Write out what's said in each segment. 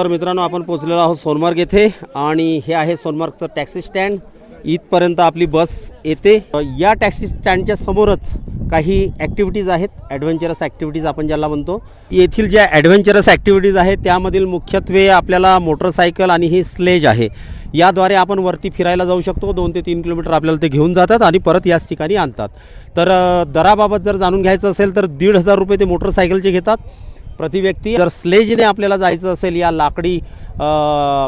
तर मित्रांनो आपण पोचलेलो आहोत सोनमार्ग येथे आणि हे आहे सोनमार्गचं टॅक्सी स्टँड. इथपर्यंत आपली बस येते. या टॅक्सी स्टँडच्या समोरच काही ॲक्टिव्हिटीज आहेत ॲडव्हेंचरस ॲक्टिव्हिटीज आपण ज्याला म्हणतो. येथील ज्या ॲडव्हेंचरस ॲक्टिव्हिटीज आहेत त्यामधील मुख्यत्वे आपल्याला मोटरसायकल आणि ही स्लेज आहे. याद्वारे आपण वरती फिरायला जाऊ शकतो. दोन ते तीन किलोमीटर आपल्याला ते घेऊन जातात आणि परत याच ठिकाणी आणतात. तर दराबाबत जर जाणून घ्यायचं असेल तर दीड हजार रुपये ते मोटरसायकलचे घेतात. प्रतिव्यक्ती जर स्लेजने आपल्याला जायचं असेल या लाकडी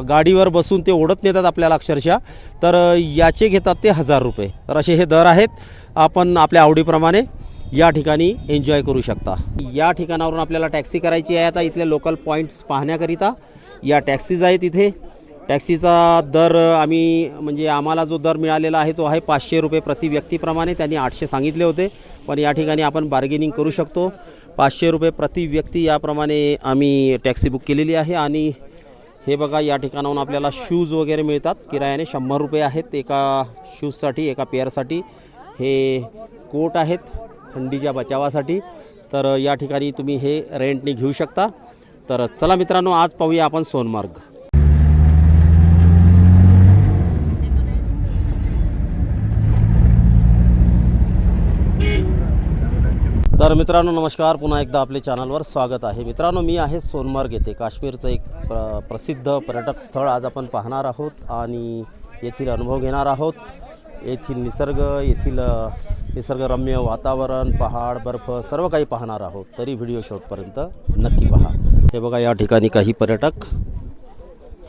गाडीवर बसून ते ओढत नेतात आपल्याला अक्षरशः तर याचे घेतात ते हजार रुपये. तर असे हे दर आहेत. आपण आपल्या आवडीप्रमाणे या ठिकाणी एन्जॉय करू शकता. या ठिकाणावरून आपल्याला टॅक्सी करायची आहे. आता इथले लोकल पॉईंट्स पाहण्याकरिता या टॅक्सीज आहेत इथे. टॅक्सीचा दर आम्ही म्हणजे आम्हाला जो दर मिळालेला आहे तो आहे पाचशे रुपये प्रति व्यक्तीप्रमाणे. त्यांनी आठशे सांगितले होते. पण या ठिकाणी आपण बार्गेनिंग करू शकतो. पाचशे रुपये प्रति व्यक्ती याप्रमाणे आम्ही टॅक्सी बुक केलेली आहे आणि हे बघा या ठिकाणाहून आपल्याला शूज वगैरे मिळतात. किरायाने शंभर रुपये आहेत एका शूजसाठी एका पेअरसाठी हे कोट आहेत थंडीच्या बचावासाठी. तर या ठिकाणी तुम्ही हे रेंटने घेऊ शकता. तर चला मित्रांनो आज पाहूया आपण सोनमार्ग. तर मित्रांनो नमस्कार. पुन्हा एकदा आपल्या चॅनलवर स्वागत आहे. मित्रांनो मी आहे सोनमार्ग येथे. काश्मीरचं एक प्र प्रसिद्ध पर्यटक स्थळ आज आपण पाहणार आहोत आणि येथील अनुभव घेणार आहोत. येथील निसर्ग येथील निसर्गरम्य वातावरण पहाड बर्फ सर्व काही पाहणार आहोत. तरी व्हिडिओ शॉटपर्यंत नक्की पहा. हे बघा या ठिकाणी काही पर्यटक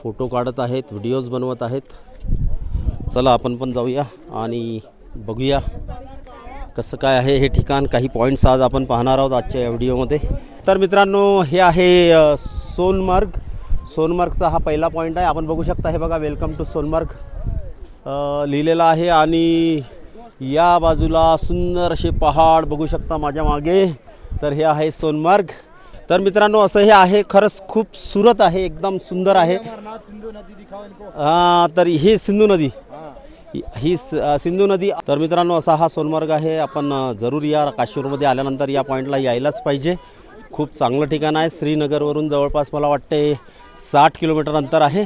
फोटो काढत आहेत व्हिडिओज बनवत आहेत. चला आपण पण जाऊया आणि बघूया. कसं काय आहे हे ठिकाण? काही पॉईंट्स आज आपण पाहणार आहोत आजच्या या व्हिडिओमध्ये. तर मित्रांनो हे आहे सोनमार्ग. सोनमार्गचा हा पहिला पॉईंट आहे. आपण बघू शकता हे बघा वेलकम टू सोनमार्ग. लिहिलेलं आहे आणि या बाजूला सुंदर असे पहाड बघू शकता माझ्या मागे. तर हे आहे सोनमार्ग. तर मित्रांनो असं हे आहे खरंच खूप सुरत आहे एकदम सुंदर आहे. हां तर ही सिंधू नदी. ही स- सिंधू नदी. तर मित्रांनो असा हा सोनमार्ग आहे. आपण जरूर या काश्मीरमध्ये आल्यानंतर या पॉईंटला यायलाच पाहिजे. खूप चांगलं ठिकाण आहे. श्रीनगरवरून जवळपास मला वाटते साठ किलोमीटर अंतर आहे.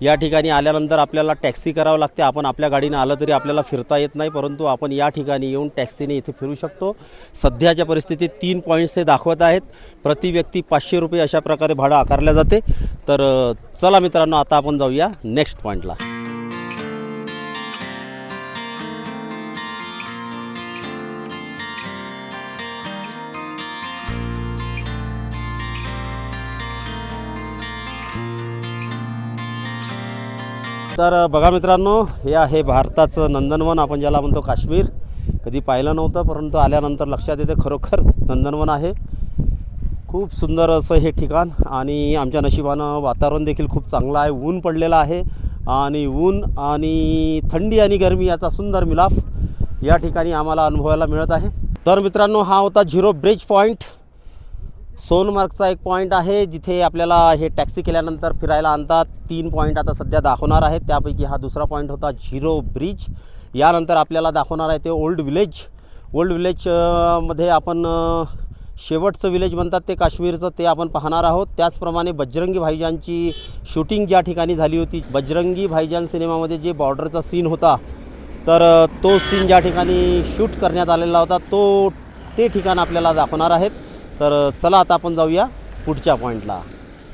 या ठिकाणी आल्यानंतर आपल्याला टॅक्सी करावं लागते. आपण आपल्या गाडीनं आलं तरी आपल्याला फिरता येत नाही परंतु आपण या ठिकाणी येऊन टॅक्सीने इथे फिरू शकतो. सध्याच्या परिस्थितीत तीन पॉईंट्स हे दाखवत आहेत. प्रति व्यक्ती पाचशे रुपये अशा प्रकारे भाडं आकारल्या जाते. तर चला मित्रांनो आता आपण जाऊया नेक्स्ट पॉईंटला तर बघा मित्रांनो हे आहे भारताचं नंदनवन. आपण ज्याला म्हणतो काश्मीर. कधी पाहिलं नव्हतं परंतु आल्यानंतर लक्षात येते खरोखर नंदनवन आहे. खूप सुंदर असं हे ठिकाण आणि आमच्या नशिबानं वातावरण देखील खूप चांगलं आहे. ऊन पडलेलं आहे आणि ऊन आणि थंडी आणि गरमी याचा सुंदर मिलाफ या ठिकाणी आम्हाला अनुभवायला मिळत आहे. तर मित्रांनो हा होता झिरो ब्रिज पॉईंट सोनमार्गचा एक पॉईंट आहे जिथे आपल्याला हे टॅक्सी केल्यानंतर फिरायला आणतात. तीन पॉईंट आता सध्या दाखवणार आहेत. त्यापैकी हा दुसरा पॉईंट होता झिरो ब्रिज यानंतर आपल्याला दाखवणार आहे ते ओल्ड विलेज ओल्ड विलेजमध्ये आपण शेवटचं विलेज म्हणतात ते काश्मीरचं ते आपण पाहणार आहोत. त्याचप्रमाणे बजरंगी भाईजानची शूटिंग ज्या ठिकाणी झाली होती बजरंगी भाईजान सिनेमामध्ये जे बॉर्डरचा सीन होता तर तो सीन ज्या ठिकाणी शूट करण्यात आलेला होता तो ते ठिकाण आपल्याला दाखवणार आहेत. तर चला आता आपण जाऊया पुढच्या पॉईंटला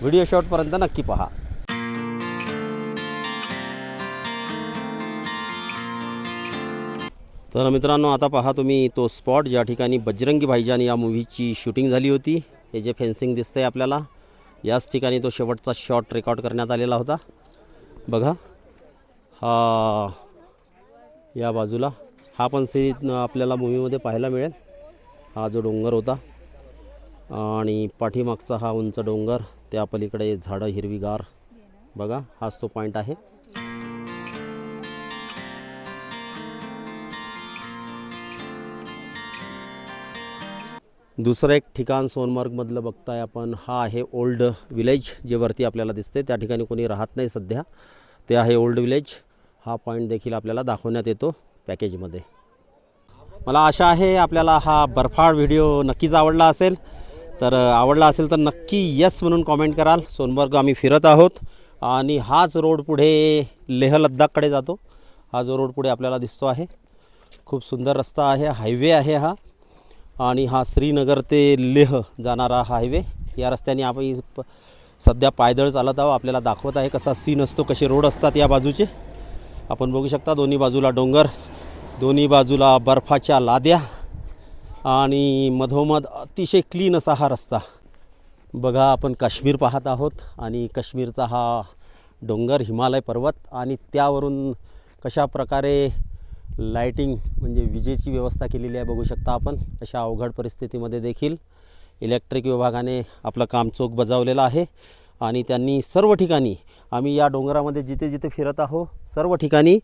व्हिडिओ शॉटपर्यंत नक्की पहा. तर मित्रांनो आता पहा तुम्ही तो स्पॉट ज्या ठिकाणी बजरंगी भाईजान या मूव्हीची शूटिंग झाली होती हे जे फेन्सिंग दिसतंय आपल्याला याच ठिकाणी तो शेवटचा शॉट रेकॉर्ड करण्यात आलेला होता. बघा. हा. या बाजूला. हा पण सीन आपल्याला मूवीमध्ये पाहायला मिळेल. हा जो डोंगर होता आणि पाठीमागचा हा उंच डोंगर त्या पलीकडे झाडं हिरवीगार. बघा हाच तो पॉईंट आहे. दुसरं एक ठिकाण सोनमार्गमधलं बघताय आपण हा आहे ओल्ड विलेज जे वरती आपल्याला दिसते त्या ठिकाणी कोणी राहत नाही सध्या. ते आहे ओल्ड विलेज. हा पॉईंट देखील आपल्याला दाखवण्यात येतो पॅकेजमध्ये मला आशा आहे आपल्याला हा बर्फाळ व्हिडिओ नक्कीच आवडला असेल. तर आवडला असेल तर नक्की यस म्हणून कॉमेंट कराल. सोनबर्ग आम्ही फिरत आहोत. आणि हाच रोड पुढे लेह लद्दाखकडे जातो. हा जो रोड पुढे आपल्याला दिसतो आहे. खूप सुंदर रस्ता आहे. हायवे आहे हा. आणि हा श्रीनगर ते लेह जाणारा हा हायवे या रस्त्याने आपण सध्या पायदळ चालत आहोत. आपल्याला दाखवत आहे कसा सीन असतो कसे रोड असतात या बाजूचे. आपण बघू शकता दोन्ही बाजूला डोंगर दोन्ही बाजूला बर्फाच्या लाद्या. आणि मधोमध अतिशय क्लीन असा हा रस्ता. बघा आपण काश्मीर पाहत आहोत आणि काश्मीरचा हा डोंगर हिमालय पर्वत आणि त्यावरून कशा प्रकारे लाईटिंग म्हणजे विजेची व्यवस्था केलेली आहे बघू शकता आपण. अशा अवघड परिस्थितीमध्ये देखील इलेक्ट्रिक विभागाने आपलं काम चोख बजावलेलं आहे. आणि त्यांनी सर्व ठिकाणी आम्ही या डोंगरामध्ये जिथे जिथे फिरत आहो सर्व ठिकाणी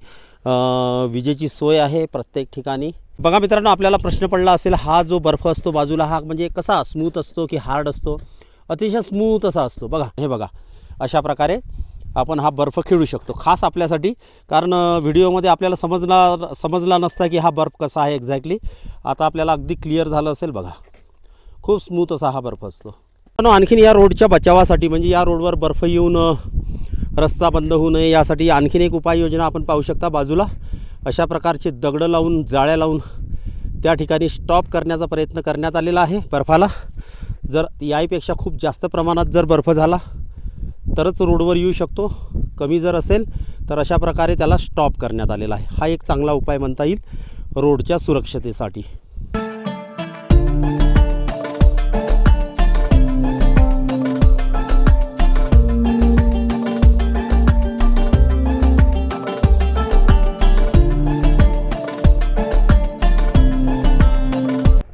विजेची सोय आहे प्रत्येक ठिकाणी. बघा मित्रांनो आपल्याला प्रश्न पडला असेल हा जो बर्फ असतो बाजूला हा म्हणजे कसा स्मूथ असतो की हार्ड असतो? अतिशय स्मूथ असा असतो. बघा हे बघा अशा प्रकारे आपण हा बर्फ खेळू शकतो खास आपल्यासाठी. कारण व्हिडिओमध्ये आपल्याला समजला समजला नसता की हा बर्फ कसा आहे एक्झॅक्टली आता आपल्याला अगदी क्लिअर झालं असेल बघा. खूप स्मूथ असा हा बर्फ असतो. आणखीन या रोडच्या बचावासाठी म्हणजे या रोडवर बर्फ येऊन रस्ता बंद होऊ नये यासाठी आणखीन एक उपाययोजना आपण पाहू शकता. बाजूला अशा प्रकारचे दगडं लावून जाळ्या लावून त्या ठिकाणी स्टॉप करण्याचा प्रयत्न करण्यात आलेला आहे. बर्फाला जर याहीपेक्षा खूप जास्त प्रमाणात जर बर्फ झाला तरच रोडवर येऊ शकतो. कमी जर असेल तर अशा प्रकारे त्याला स्टॉप करण्यात आलेला आहे. हा एक चांगला उपाय म्हणता येईल रोडच्या सुरक्षतेसाठी.